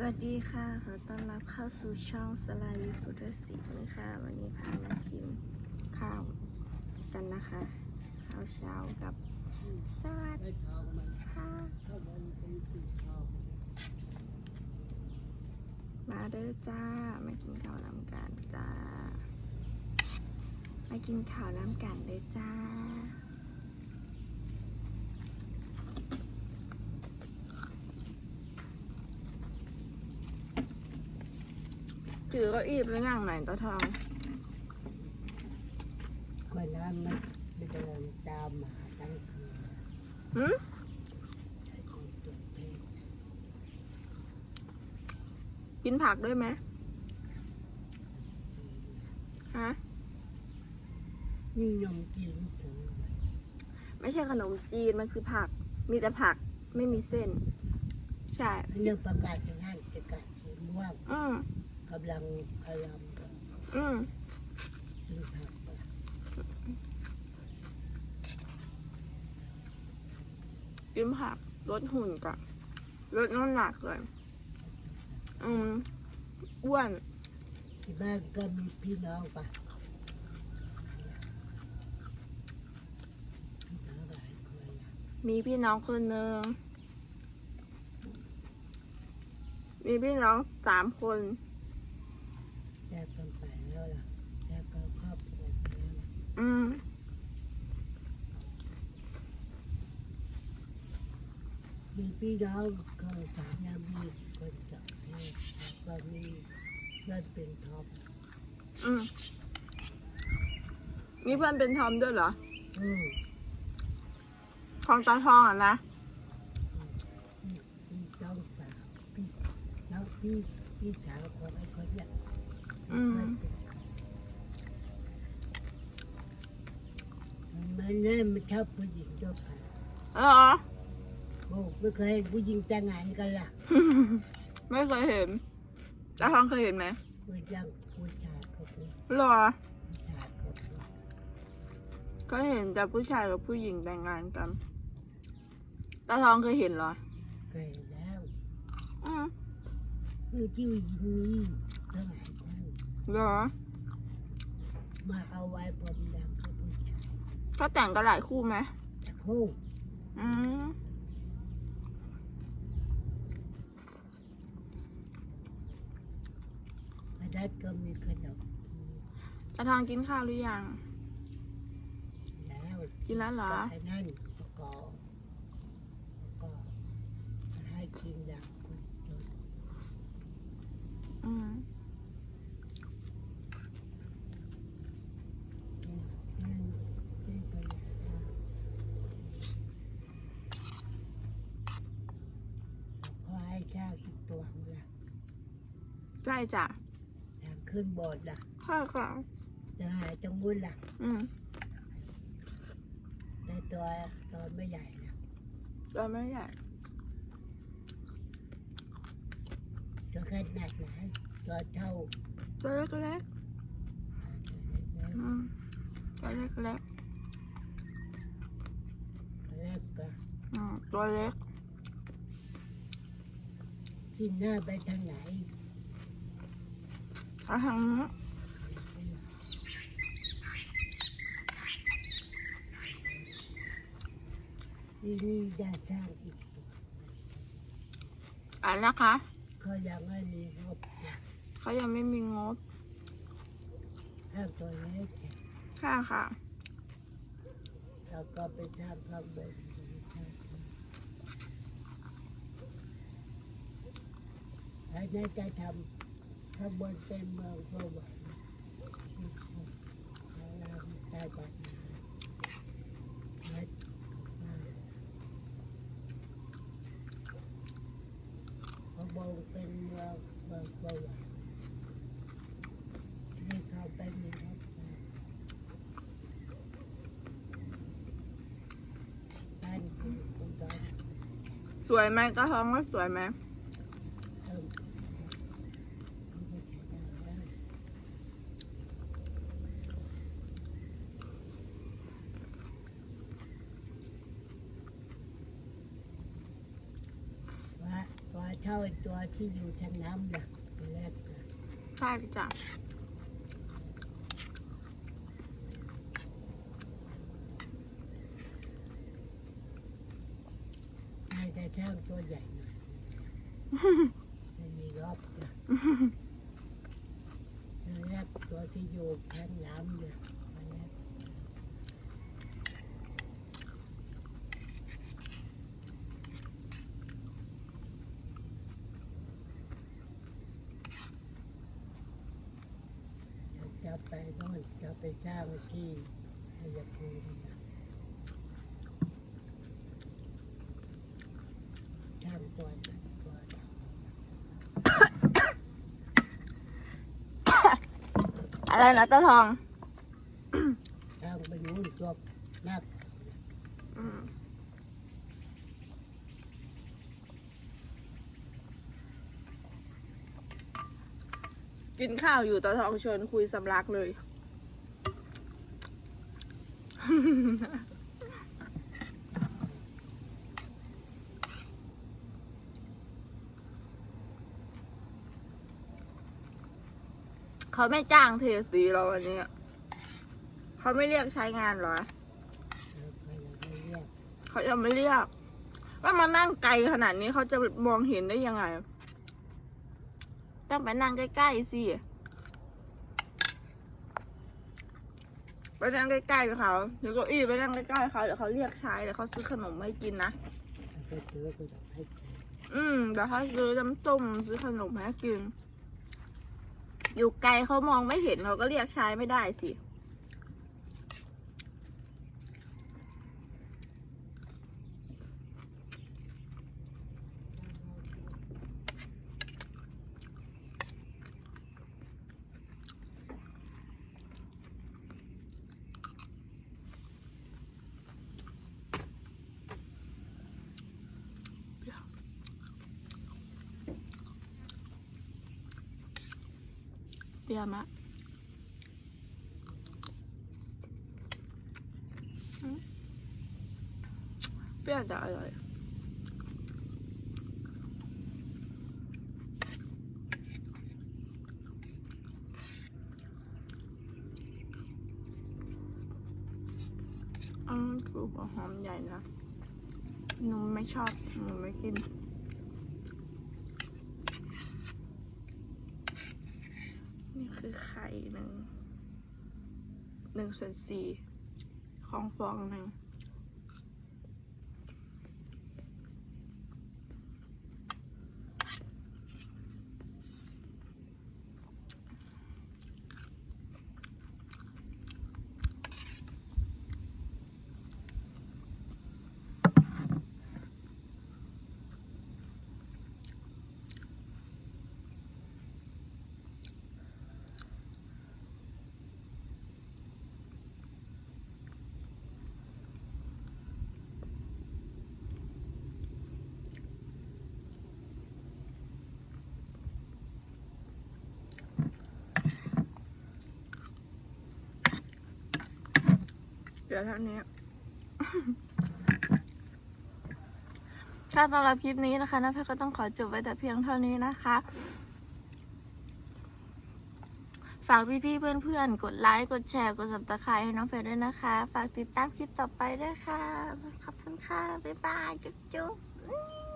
สวัสดีค่ะ ขอต้อนรับเข้าสู่ช่องสลาลีพุทธศิลป์นะคะ วันนี้พามากินข้าวกันนะคะ ข้าวเช้ากับสวัสดีค่ะมาเด้อจ้า มากินข้าวน้ำกันจ้า มากินข้าวน้ำกันเด้อจ้า ถือเก็อีบแล้วนั่งไหนตัวทองคนนั้นมันเดินตามหมาทั้งคืนหืมไอ้คนตัวเพศกินผักด้วยไหมจีนฮะ นี่ยมจีนถือไว้ไม่ใช่ขนมจีน มันคือผัก มีแต่ผัก ไม่มีเส้น ใช่ เรื่องประกาศที่นั่นประกาศที่ม่วง อืม กำลังพยายามกินอืมผักไปกินผักลดหุ่นกับลดน้ำหนักเลยอืมอ้วนที่บ้านก็มีพี่น้องปะพี่น้องหลายคนนะมีพี่น้องคนหนึ่งมีพี่น้องสามคน แยกกันไปแล้วล่ะแยกก็ครอบครัวไปแล้วล่ะ อืมมีพี่น้องก็สามยามีคนจากเพศแล้วก็มีเพื่อนเป็นท็อปอืมมีเพื่อนเป็นทอมด้วยเหรออืมของตาทองอะนะพี่น้องสาวพี่แล้วพี่พี่สาวของไอ้คนเนี้ยอืมมันเนี่ ยมันชอบผู้หญิงด้วยกันเหรอโอ้ไม่เคยเห็นผู้หญิงแต่งงานกันล่ะไม่เคยเห็นตาทองเคยเห็นไหมผู้ยังผู้ชายกับผู้หรอผู้ชายกับผู้ก็เห็นแต่ผู้ชายกับผู้หญิงแต่งงานกันตาทองเคยเห็นเหรอเคยแล้วอืมคือที่ผู้หญิงมีตั้งหลายคนเหรอมาเอาไว้ผมดังกับผู้ชา ก็แต่งกันหลายคู่ไหมจะคู่อืมมาดัดก็มีขนมจีนตาทองกินข้าวหรือยัง แล้วกินแล้วเหรอก็ไอ้นั่นก็ก็ให้กินอย่างคนจนอืม อืมอืมที่ไปอย่างนั้นพอให้เจ้าอีก ตัวหนึ่งละใช่จ้ะทางขึ้นโบสถ์ละค่ะค่ะ จะหายตรงนู้นละอืมแต่ตัวตัวไม่ใหญ่ละตัวไม่ใหญ่ตัวขนาดไหนตัวเท่าตัวเล็กๆอืมตัวเล็กเล็กก็ๆอืมตัวเล็ก กินหน้าไปทางไหนเอาทางนี้ที่นี่ได้สร้างอีกตัวอ่านนะคะเขายังไม่มีงบนะเขายังไม่มีงบถ้าตัวเล็กเนี่ยค่ะค่ะเราก็ไปทำข้างบน แล้จะทำข้างบนเป็นเมืองสวรรค์แล้วได้บัตรมาข้างบนเป็นเมืองเมืองสวรรค์ให้เขาไปมีรถไฟบ้านคุณคุณตอนสวยไหมตาทองว่าสวยไหม เริ่มไม่ใช่ได้แล้ว ว่าไอ้ตัวที่อยู่ชั้นน้ำนะตัวแรกนะใช่จ้ะให้แต่ช่าตัวใหญ่หน่อยไม่มีรอบนะแรกตัวที่อยู่ชั้นน้ำเนี่ยตัวแรก จะไป โน่นจะไปสร้างที่ชัยภูมินะช่างตัวนั้นตัวดอะไรนะตาทองำช่างไปนู่นตัวนักอืม กินข้าวอยู่ตาทองชวนคุยสำลักเลย เขาไม่จ้างเทสีเราวันนี้ เขาไม่เรียกใช้งานเหรอเรียกเขายังไม่เรียก ว่ามานั่งไกลขนาดนี้เขาจะมองเห็นได้ยังไง ต้องไปนั่งใกล้ๆสิ ไปนั่งใกล้ๆเขาเดี๋ยวเก็อี้ไปนั่งใกล้ๆเขาเดี๋ยวเขาเรียกใช้เดี๋ยวเขาซื้อขนมให้กินนะ ไปซื้อไปดับให้กินอืมเดี๋ยวเขาซื้อน้ำจุ่มซื้อขนมให้กิน อยู่ไกลเขามองไม่เห็นเขาก็เรียกใช้ไม่ได้สิ เปรี้ยมากอืมเปรี้ยวแต่อร่อยอืมถูกหัวหอมใหญ่นะหนูไม่ชอบหนูไม่กินคือไข่ หนึ่งหนึ่งส่วนสี่ของฟองหนึ่ง เดี๋ยวเท่านี้ ถ้าสำหรับคลิปนี้นะคะน้าแพทก็ต้องขอจบไว้แต่เพียงเท่านี้นะคะ ฝากพี่ๆเพื่อนๆ กดไลค์ กดแชร์ กดสับตะไคร้ให้น้องเพชรด้วยนะคะ ฝากติดตามคลิปต่อไปด้วยค่ะ ขอบคุณค่ะ บ๊ายบาย จุ๊บๆ